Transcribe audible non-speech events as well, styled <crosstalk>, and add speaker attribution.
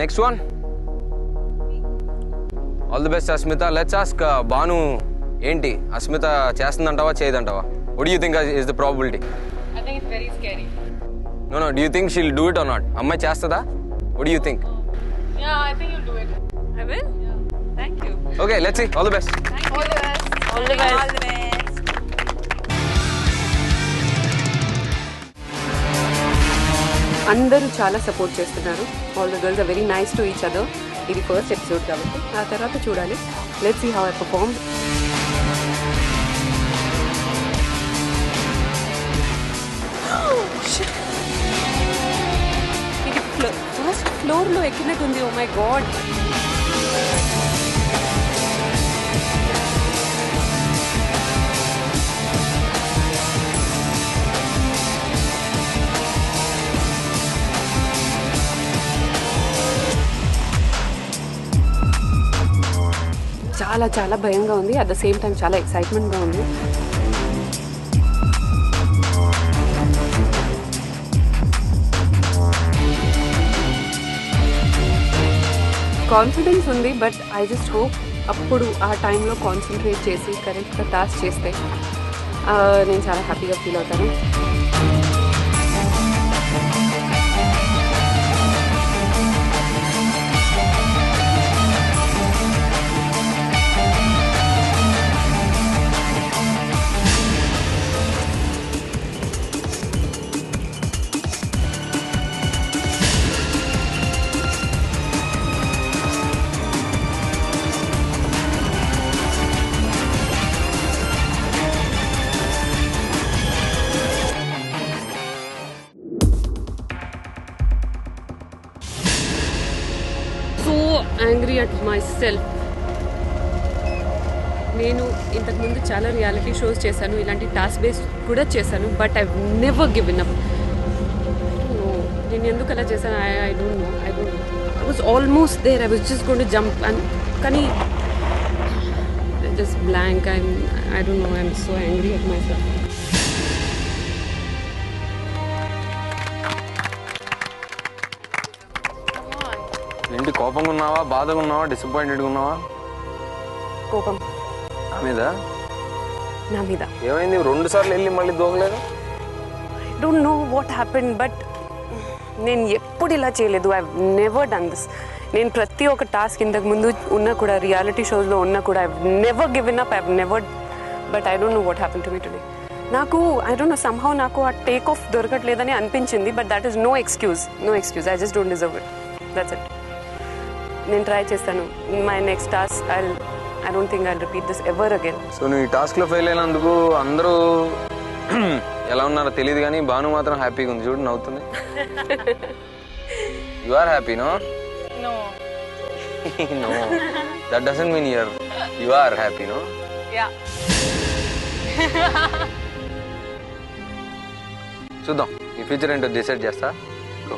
Speaker 1: Next one all the best Asmita let's ask Bhanu ఏంటి? అస్మిత చేస్తుందంటావా చేయదంటావా? What you think is the probability
Speaker 2: I think it's very scary.
Speaker 1: No no do you think she'll do it or not అమ్మాయి చేస్తుందా? What you think
Speaker 2: Yeah, I think you'll do it.
Speaker 3: I will. Thank you.
Speaker 1: Okay let's see all the best
Speaker 2: All the best.
Speaker 3: అందరూ చాలా support చేస్తున్నారు. All the girls are very nice to each other ఇది first episode కాబట్టి. ఆ తర్వాత చూడాలి. Let see how I perform ఇది first ఫ్లోర్లో ఎక్కినట్టుంది. ఓ మై గాడ్ చాలా చాలా భయంగా ఉంది. అట్ ద సేమ్ టైం చాలా ఎక్సైట్మెంట్గా ఉంది. కాన్ఫిడెన్స్ ఉంది బట్ ఐ జస్ట్ హోప్ అప్పుడు ఆ టైంలో కాన్సన్ట్రేట్ చేసి కరెక్ట్గా టాస్క్ చేస్తే uh, నేను చాలా హ్యాపీగా ఫీల్ అవుతాను. యాంగ్రీ అట్ మై సెల్ఫ్ నేను ఇంతకుముందు చాలా రియాలిటీ షోస్ చేశాను ఇలాంటి టాస్క్ బేస్ కూడా చేశాను but I never given up నేను ఎందుకు అలా చేశాను? I I don't know I don't I was almost there I was just gonna jump and కానీ just blank and I don't know I'm so angry at my self
Speaker 1: కోపంగా ఉన్నావా బాధగా ఉన్నావా డిసప్పాయింటెడ్గా ఉన్నావా
Speaker 3: కోపం.
Speaker 1: నా మీద?
Speaker 3: నా మీద.
Speaker 1: ఏమైంది? రెండు సార్లు వెళ్ళి మళ్ళీ దూకలేదు
Speaker 3: don't know what happen but నేను ఎప్పుడు ఇలా చేయలేదు. ఐ నెవర్ డన్ దిస్ నేను ప్రతి ఒక్క టాస్క్ ఇంతకు ముందు ఉన్నా కూడా రియాలిటీ షోస్లో ఉన్నా కూడా I never given up I never but I don't know what happen to me today నాకు ఐ డోంట్ నో సమ్హౌ నాకు ఆ టేక్ ఆఫ్ దొరకట్లేదని అనిపించింది but that is no excuse no excuse I just don't deserve it that's it నేను try చేస్తాను. My next task I I don't think I repeat this ever again
Speaker 1: so నువ్వు ఈ టాస్క్లో fail అయినందుకు అందరూ <clears throat> ఎలా ఉన్నారో తెలియదు కానీ భాను మాత్రం హ్యాపీగా ఉంది. చూడు నవ్వుతుంది. You are happy no
Speaker 2: No.
Speaker 1: No that doesn't mean your you are happy no
Speaker 2: Yeah. <laughs>
Speaker 1: చూద్దాం. ఈ ఫ్యూచర్ ఏంటో డిసైడ్ చేస్తా. Go.